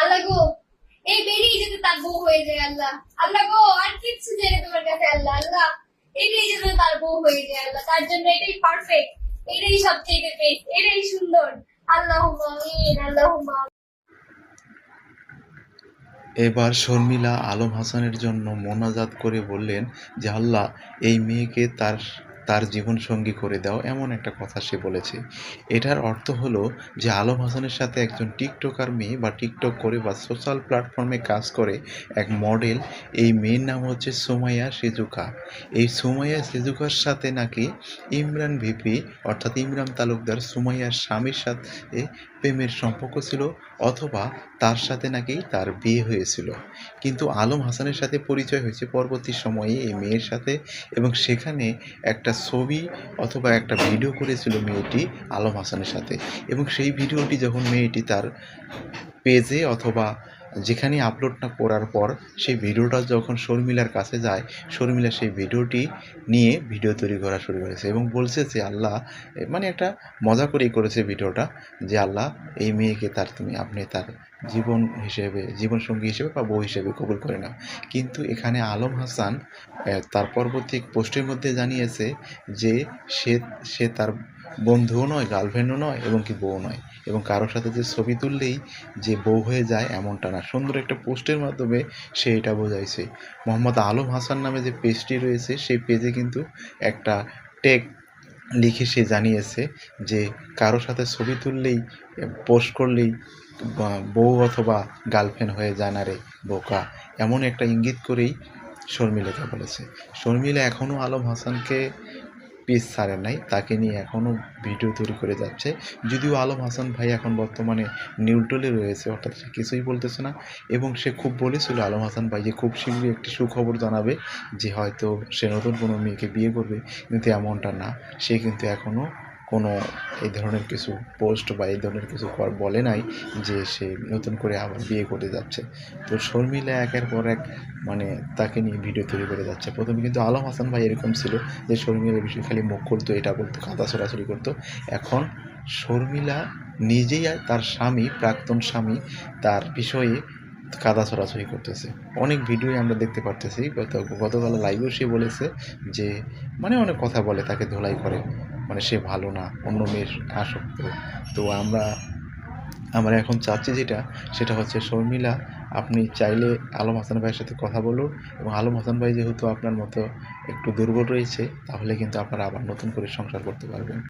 আল্লাহ গো, এই বেরিয়ে যেতে তার বউ হয়ে যায় আল্লাহ। আল্লাহ গো, আর কিচ্ছু তোমার কাছে আল্লাহ আল্লাহ। তার বউ হয়ে যায় আল্লাহ, তার জন্য এটাই পারফেক্ট এটাই সবচেয়ে বেস্ট এটাই সুন্দর। আল্লাহ আল্লাহ এবার শর্মিলা আলম হাসানের জন্য মোনাজাত করে বললেন যে, আল্লাহ, এই মেয়েকে তার তার জীবনসঙ্গী করে দাও, এমন একটা কথা সে বলেছে। এটার অর্থ হলো যে আলম হাসানের সাথে একজন টিকটকার মেয়ে বা টিকটক করে বা সোশ্যাল প্ল্যাটফর্মে কাজ করে এক মডেল, এই মেয়ের নাম হচ্ছে সুমাইয়া সেজুকা এই সুমাইয়া সেজুকার সাথে নাকি ইমরান ভিপি, অর্থাৎ ইমরান তালুকদার সুমাইয়ার স্বামীর সাথে প্রেমের সম্পর্ক ছিল, অথবা তার সাথে নাকি তার বিয়ে হয়েছিল। কিন্তু আলম হাসানের সাথে পরিচয় হয়েছে পরবর্তী সময়ে এই মেয়ের সাথে এবং সেখানে একটা ছবি অথবা একটা ভিডিও করেছিল মেয়েটি আলম হাসানের সাথে। এবং সেই ভিডিওটি যখন মেয়েটি তার পেজে অথবা যেখানে আপলোড না করার পর সেই ভিডিওটা যখন শর্মিলার কাছে যায়, শর্মিলা সেই ভিডিওটি নিয়ে ভিডিও তৈরি করা শুরু করেছে এবং বলছে যে, আল্লাহ মানে একটা মজা করেই করেছে ভিডিওটা যে, আল্লাহ, এই মেয়েকে তার তুমি আপনি তার জীবন হিসেবে, জীবনসঙ্গী হিসেবে বা বউ হিসেবে কবুল করে নাও। কিন্তু এখানে আলম হাসান তার পরবর্তী পোস্টের মধ্যে জানিয়েছে যে, সে সে তার বন্ধুও নয় গার্লফ্রেন্ডও নয় এবং কি বউ নয়। এবং কারোর সাথে যে ছবি তুললেই যে বউ হয়ে যায় এমনটা না। সুন্দর একটা পোস্টের মাধ্যমে সে এটা বোঝাইছে। মোহাম্মদ আলম হাসান নামে যে পেজটি রয়েছে, সেই পেজে কিন্তু একটা টেক লিখে সে জানিয়েছে যে কারোর সাথে ছবি তুললেই পোস্ট করলেই বউ অথবা গার্লফ্রেন্ড হয়ে যায় না রে বোকা। এমন একটা ইঙ্গিত করেই শর্মিলাকে বলেছে। শর্মিলা এখনও আলম হাসানকে পিস সারে নাই, তাকে নিয়ে এখনও ভিডিও তৈরি করে যাচ্ছে। যদিও আলম হাসান ভাই এখন বর্তমানে নিউটলে রয়েছে, অর্থাৎ সে কিছুই বলতেছে না। এবং সে খুব বলেছিল, আলম হাসান ভাই যে খুব শীঘ্রই একটি সুখবর জানাবে যে হয়তো সে নতুন কোনো মেয়েকে বিয়ে করবে, কিন্তু এমনটা না। সে কিন্তু এখনও কোনো এই ধরনের কিছু পোস্ট বা এই ধরনের কিছু বলে নাই যে সে নতুন করে আবার বিয়ে করতে যাচ্ছে। তো শর্মিলা একের পর এক মানে তাকে নিয়ে ভিডিও তৈরি করে যাচ্ছে। প্রথমে কিন্তু আলম হাসান ভাই এরকম ছিল যে শর্মিলার বিষয়ে খালি মুখ করতো এটা বলতো কাদা ছড়াছড়ি করতো। এখন শর্মিলা নিজেই তার স্বামী, প্রাক্তন স্বামী তার বিষয়ে কাদা ছড়াছড়ি করতেছে। অনেক ভিডিওই আমরা দেখতে পারতেছি। গত গতকাল লাইভেও সে বলেছে যে মানে অনেক কথা বলে, তাকে ধোলাই করে। মানে সে ভালো না, অন্য মেয়ের আসক্ত। তো আমরা আমরা এখন চাচ্ছি যেটা, সেটা হচ্ছে, শর্মিলা, আপনি চাইলে আলম হাসান ভাইয়ের সাথে কথা বলুন এবং আলম হাসান ভাই যেহেতু আপনার মতো একটু দুর্বল রয়েছে, তাহলে কিন্তু আপনারা আবার নতুন করে সংসার করতে পারবেন।